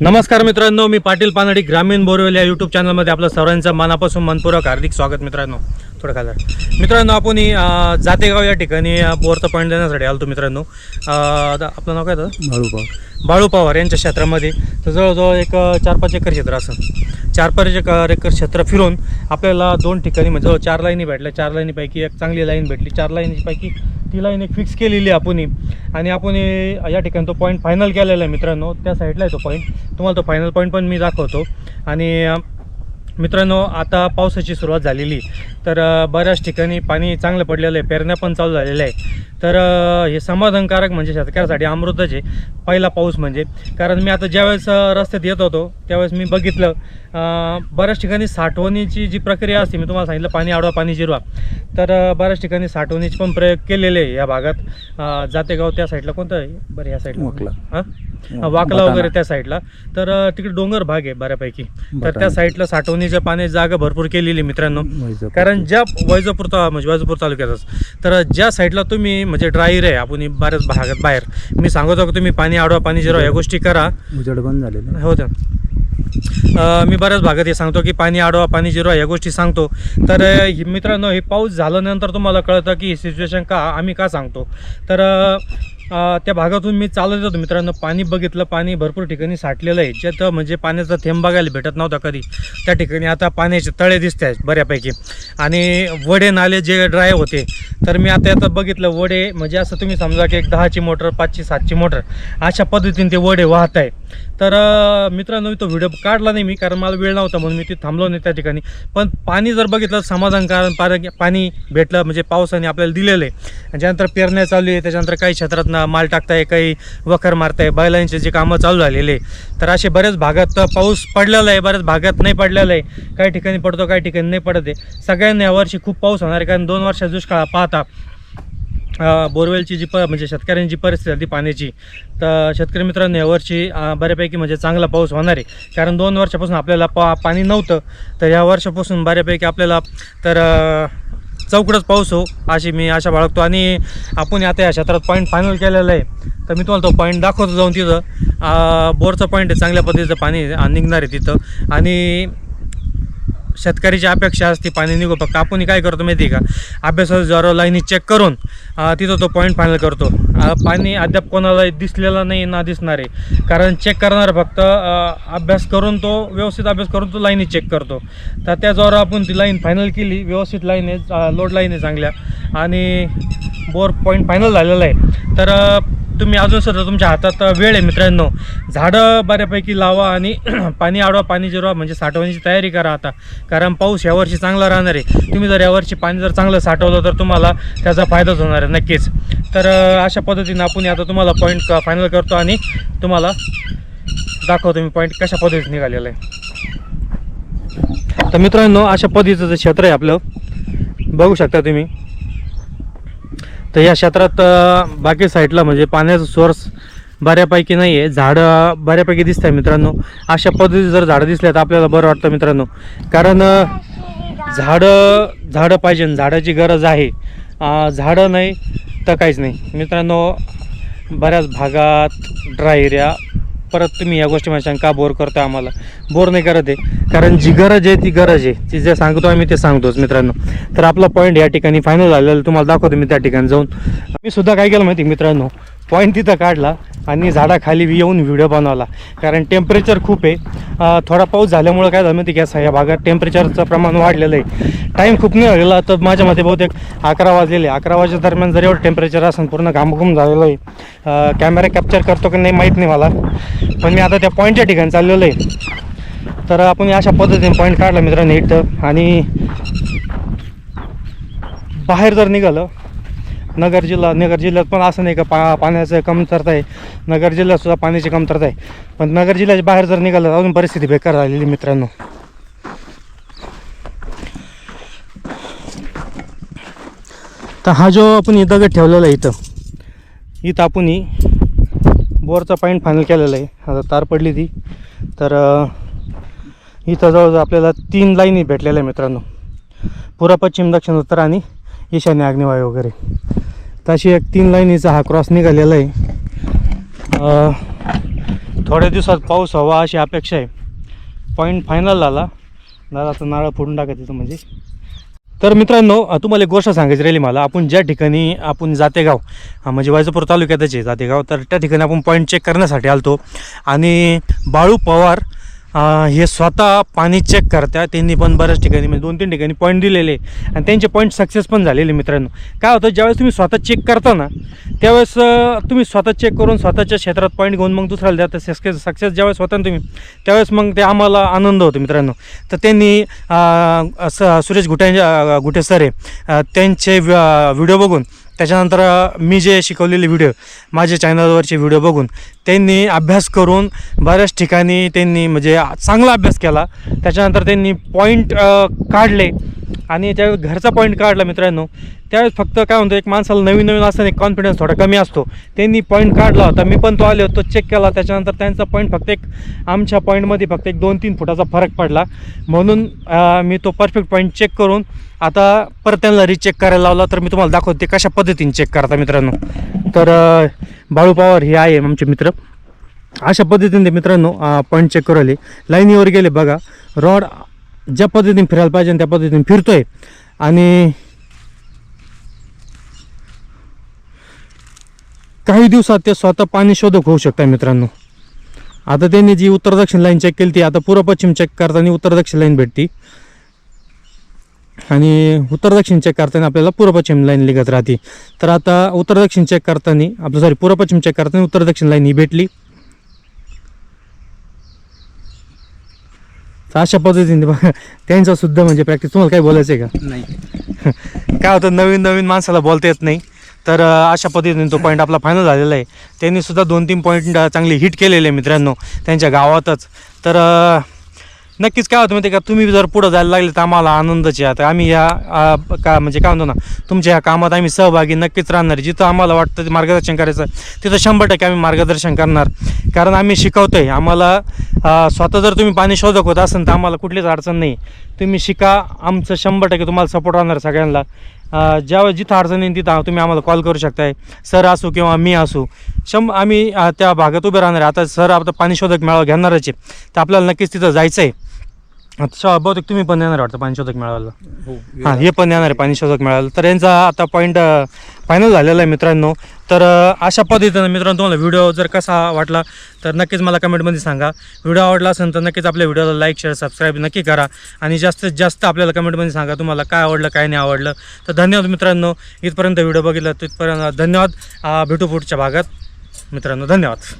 नमस्कार मित्रांनो मी पाटील पानडी ग्रामीण बोरवेल या यूट्यूब चॅनलमध्ये आपलं सर्वांचं मनापासून मनपूर्वक हार्दिक स्वागत मित्रांनो. खाली मित्रांनो आपण जातेगाव या ठिकाणी बोरचं पॉईंट देण्यासाठी आलो मित्रांनो. आपलं नाव काय होतं बाळूपा बाळू पवार यांच्या क्षेत्रामध्ये. तर जवळजवळ एक चार पाच एकर क्षेत्र असं. चार पाच एकर एकर क्षेत्र फिरून आपल्याला दोन ठिकाणी म्हणजे जवळ चार लाईनी भेटल्या. चार लाईनीपैकी एक चांगली लाईन भेटली. चार लाईनीपैकी ती लाईन एक फिक्स केलेली आहे आपण आणि आपण या ठिकाणी तो पॉईंट फायनल केलेला आहे मित्रांनो. त्या साईडला आहे तो पॉईंट तुम्हाला तो फायनल पॉईंट पण मी दाखवतो. आणि मित्रांनो आता पावसाची सुरुवात झालेली. तर बऱ्याच ठिकाणी पाणी चांगलं पडलेलं आहे पेरण्या पण चालू झालेल्या आहे. तर हे समाधानकारक म्हणजे शेतकऱ्यासाठी अमृतच पहिला पाऊस म्हणजे. कारण मी आता ज्यावेळेस रस्त्यात येत होतो त्यावेळेस मी बघितलं बऱ्याच ठिकाणी साठवणीची जी प्रक्रिया असते मी तुम्हाला सांगितलं पाणी आडवा पाणी जिरवा. तर बऱ्याच ठिकाणी साठवणीचे पण प्रयोग केलेले आहे या भागात. जातेगाव त्या साईडला कोणतं आहे? बरं या साईडला. हां? वाकला वगैरे त्या साईडला. तर तिकडे डोंगर भाग आहे बऱ्यापैकी. तर त्या. साईडला साठवणीच्या पाण्याची जागा भरपूर केलेली मित्रांनो. कारण ज्या वैजापूर म्हणजे वैजापूर तालुक्यातच. तर ज्या साईडला तुम्ही म्हणजे ड्रायर आहे आपण बऱ्याच भागात बाहेर. मी सांगतो की तुम्ही पाणी आडवा पाणी जिरवा या गोष्टी करा. उजेड बंद झालेलं हो मी बऱ्याच भागात हे सांगतो की पाणी आडवा पाणी जिरवा या गोष्टी सांगतो. तर मित्रांनो हे पाऊस झाल्यानंतर तुम्हाला कळतं की ही सिच्युएशन का आम्ही का सांगतो? तर त्या भागातून मी चालत होतो मित्रांनो. पाणी बघितलं पाणी भरपूर ठिकाणी साठलेलं आहे. ज्यात म्हणजे पाण्याचा थेंब बघायला भेटत नव्हता कधी. त्या ठिकाणी आता पाण्याचे तळे दिसत आहेत बऱ्यापैकी. आणि वडे नाले जे ड्राय होते तर मी आता आता बघितलं. वडे म्हणजे असं तुम्ही समजा की एक दहाची मोटर पाचची सातची मोटर अशा पद्धतीने ते वडे वाहत आहे. तर मित्रांनो मी तो व्हिडिओ काढला नाही मी कारण मला वेळ नव्हता म्हणून मी ते थांबलो नाही त्या ठिकाणी. पण पाणी जर बघितलं समाधान कारण पार- पाणी भेटलं म्हणजे पावसाने आपल्याला दिलेलं. आहे ज्यानंतर पेरण्या चालू आहे त्याच्यानंतर काही क्षेत्रात माल टाकताय काही वखर मारताय बैलांचे जे कामं चालू झालेले आहे. तर असे बऱ्याच भागात पाऊस पडलेला आहे बऱ्याच भागात नाही पडलेला आहे. काही ठिकाणी पडतो काही ठिकाणी नाही पडत आहे. सगळ्यांनी यावर्षी खूप पाऊस होणार आहे कारण दोन वर्षात दुष्काळ पाहता. बोरवेलची जी प म्हणजे शेतकऱ्यांची जी परिस्थिती आहे ती पाण्याची. तर शेतकरी मित्रांनो यावर्षी बऱ्यापैकी म्हणजे चांगला पाऊस होणार आहे. कारण दोन वर्षापासून आपल्याला पा पाणी नव्हतं. तर या वर्षापासून बऱ्यापैकी आपल्याला तर चौकडच पाऊस हो अशी मी आशा बाळगतो. आणि आपण आता या क्षेत्रात पॉईंट फायनल केलेला आहे. तर मी तुम्हाला तो पॉईंट दाखवतो जाऊन तिथं. बोरचा पॉईंट आहे चांगल्या पद्धतीचं पाणी निघणार आहे तिथं. आणि शेतकऱ्याची अपेक्षा असते पाणी निघू फक्त कापून काय करतो माहिती आहे का? अभ्यासाचा ज्वारा लाईनी चेक करून तिथं तो पॉईंट फायनल करतो. पाणी अद्याप कोणाला दिसलेलं नाही ना दिसणार आहे. कारण चेक करणार फक्त अभ्यास करून तो व्यवस्थित अभ्यास करून तो लाईनी चेक करतो. तर त्या आपण ती लाईन फायनल केली. व्यवस्थित लाईन आहे लोड लाईन आहे चांगल्या. आणि बोर पॉईंट फायनल झालेला आहे. तर तुम्ही अजून सुद्धा तुमच्या हातात वेळ आहे मित्रांनो. झाडं बऱ्यापैकी लावा आणि पाणी आडवा पाणी जिरवा म्हणजे साठवण्याची तयारी करा आता. कारण पाऊस यावर्षी चांगला राहणार आहे. तुम्ही जर यावर्षी पाणी जर चांगलं साठवलं तर तुम्हाला त्याचा फायदाच होणार आहे नक्कीच. तर अशा पद्धतीने आपण आता तुम्हाला पॉईंट फायनल करतो आणि तुम्हाला दाखवतो मी पॉईंट कशा पद्धतीत निघालेला आहे. तर मित्रांनो अशा पद्धतीचं जे क्षेत्र आहे आपलं बघू शकता तुम्ही. तर या क्षेत्रात बाकी साईडला म्हणजे पाण्याचा सोर्स बऱ्यापैकी नाही आहे झाडं बऱ्यापैकी दिसत आहे मित्रांनो. अशा पद्धतीचे जर झाडं दिसल्या तर आपल्याला बरं वाटतं मित्रांनो. कारण झाडं झाडं पाहिजे आणि झाडाची गरज आहे. झाडं नाही तर काहीच नाही. मित्रांनो बऱ्याच भागात ड्राय एरिया परत तुम्ही या गोष्टी माझ्या का बोर करता आम्हाला? बोर नाही करत आहे. कारण जी गरज आहे ती गरज आहे. ती जे सांगतो आम्ही ते सांगतोच मित्रांनो. तर आपला पॉईंट या ठिकाणी फायनल झालेला आहे. तुम्हाला दाखवतो मी त्या ठिकाणी जाऊन. मी सुद्धा काय केलं माहिती आहे मित्रांनो? पॉईंट तिथं काढला आणि झाडाखाली येऊन व्हिडिओ बनवला. कारण टेम्परेचर खूप आहे. थोडा पाऊस झाल्यामुळं काय झालं माहिती गॅस का? या भागात टेम्परेचरचं प्रमाण वाढलेलं आहे. टाईम खूप नाही लागलेला तर माझ्या मते बहुतेक अकरा वाजलेले. अकरा वाजेच्या दरम्यान जर एवढं टेम्परेचर असेल पूर्ण घामघूम झालेलं आहे. कॅमेरा कॅप्चर करतो की नाही माहीत नाही मला. पण मी आता त्या पॉईंटच्या ठिकाणी चाललेलो आहे. तर आपण अशा पद्धतीने पॉईंट काढला मित्रांनो इथं. आणि बाहेर जर निघालं नगर जिल्हा नगर जिल्ह्यात पण असं नाही का पा पाण्याचं कमतरता आहे. नगर जिल्ह्यात सुद्धा पाण्याची कमतरता आहे. पण नगर जिल्ह्याच्या बाहेर जर निघालं तर अजून परिस्थिती बेकार झालेली मित्रांनो. तर हा जो आपण दगड ठेवलेला आहे इथं इथं आपण बोरचा पॉईंट फायनल केलेला आहे. आता तार पडली ती. तर इथं जवळजवळ आपल्याला तीन लाईनी भेटलेल्या आहे मित्रांनो. पूर्व पश्चिम दक्षिण उत्तर आणि ईशान्य आग्नेवायू वगैरे. तशी एक तीन लाईनीचा हा क्रॉस निघालेला आहे. थोड्या दिवसात पाऊस हवा अशी अपेक्षा आहे. पॉईंट फायनल आला. दादा आता नारळ फोडून टाका तिथं म्हणजे. तर मित्रांनो तुम्हाला एक गोष्ट सांगायची राहिली मला. आपण ज्या ठिकाणी आपण जातेगाव अ, म्हणजे वायजापूर तालुक्यातच आहे जातेगाव तर त्या ठिकाणी आपण पॉईंट चेक करण्यासाठी आलतो. आणि बाळू पवार हे स्वतः पाणी चेक करतात. त्यांनी पण बऱ्याच ठिकाणी म्हणजे दोन तीन ठिकाणी पॉईंट दिलेले. आणि त्यांचे पॉईंट सक्सेस पण झालेले मित्रांनो. काय होतं ज्यावेळेस तुम्ही स्वतः चेक करता ना त्यावेळेस तुम्ही स्वतः चेक करून स्वतःच्या क्षेत्रात पॉईंट घेऊन मग दुसऱ्याला द्या. तर सक्सेस सक्सेस ज्यावेळेस होता ना तुम्ही त्यावेळेस मग ते आम्हाला आनंद होतो मित्रांनो. तर त्यांनी स सुरेश घुट्यांच्या घुटे सर आहे त्यांचे व्हिडिओ बघून त्याच्यानंतर मी जे शिकवलेले व्हिडिओ माझ्या चॅनलवरचे व्हिडिओ बघून त्यांनी अभ्यास करून बऱ्याच ठिकाणी त्यांनी म्हणजे चांगला अभ्यास केला. त्याच्यानंतर त्यांनी पॉईंट काढले. आणि ज्यावेळेस घरचा पॉईंट काढला मित्रांनो त्यावेळेस फक्त काय म्हणतो एक माणसाला नवीन नवीन असताना एक कॉन्फिडन्स थोडा कमी असतो. त्यांनी पॉईंट काढला होता मी पण तो आले होतो चेक केला त्याच्यानंतर त्यांचा पॉईंट फक्त एक आमच्या पॉईंटमध्ये फक्त एक दोन तीन फुटाचा फरक पडला. म्हणून मी तो परफेक्ट पॉईंट चेक करून आता परत त्यांना रिचेक करायला लावला तर मी तुम्हाला दाखवते ते कशा पद्धतीने चेक करता मित्रांनो. तर बाळू पवार हे आहे आमचे मित्र. अशा पद्धतीने मित्रांनो पॉईंट चेक करू लाईनीवर गेले बघा. रॉड ज्या पद्धतीने फिरायला पाहिजे त्या पद्धतीने फिरतोय. आणि काही दिवसात ते स्वतः पाणी शोधक होऊ शकतात मित्रांनो. आता त्यांनी जी उत्तर दक्षिण लाईन चेक केली ती आता पूर्व पश्चिम चेक करताना उत्तर दक्षिण लाईन भेटती. आणि उत्तर दक्षिण चेक करताना आपल्याला पूर्व पश्चिम लाईन लिखत राहते. तर आता उत्तर दक्षिण चेक करताना आपलं सॉरी पूर्व पश्चिम चेक करताना उत्तर दक्षिण लाईन ही भेटली. तर अशा पद्धतीने बघा त्यांचा सुद्धा म्हणजे प्रॅक्टिस तुम्हाला काय बोलायचं आहे का? नाही. काय होतं नवीन नवीन माणसाला बोलता येत नाही. तर अशा पद्धतीने तो पॉईंट आपला फायनल झालेला आहे. त्यांनी सुद्धा दोन तीन पॉईंट चांगले हिट केलेले आहे मित्रांनो त्यांच्या गावातच. तर नक्कीच काय होतं माहिती आहे का तुम्ही जर पुढं जायला लागले तर आम्हाला आनंदाची आहे आता. आम्ही या का म्हणजे काय म्हणतो ना तुमच्या ह्या कामात आम्ही सहभागी नक्कीच राहणार. जिथं आम्हाला वाटतं ते मार्गदर्शन करायचं तिथं शंभर टक्के आम्ही मार्गदर्शन करणार. कारण आम्ही शिकवतो आहे आम्हाला स्वतः जर तुम्ही पाणी शोधक होत असेल तर आम्हाला कुठलीच अडचण नाही. तुम्ही शिका. आमचं शंभर टक्के तुम्हाला सपोर्ट राहणार सगळ्यांना. ज्यावेळेस जिथं अडचण येईल तिथं तुम्ही आम्हाला कॉल करू शकताय. सर असू किंवा मी असू. शंभ आम्ही त्या भागात उभे राहणार आहे. आता सर आता पाणी शोधक मेळावा घेणारच आहे. तर आपल्याला नक्कीच तिथं जायचं आहे आता बहुतेक तुम्ही पण येणार वाटतं पाणी शोधक मेळाव्याला? हो हां हे पण येणार आहे पाणी शोधक मिळालं तर यांचा आता पॉईंट फायनल झालेला आहे मित्रांनो. तर अशा पद्धतीनं मित्रांनो तुम्हाला व्हिडिओ जर कसा वाटला तर नक्कीच मला कमेंटमध्ये सांगा. व्हिडिओ आवडला असेल तर नक्कीच आपल्या व्हिडिओला लाईक शेअर सबस्क्राईब नक्की करा. आणि जास्तीत जास्त आपल्याला कमेंटमध्ये सांगा तुम्हाला काय आवडलं काय नाही आवडलं. तर धन्यवाद मित्रांनो. इथपर्यंत व्हिडिओ बघितला तिथपर्यंत धन्यवाद. भेटू पुढच्या भागात. मित्रांनो धन्यवाद.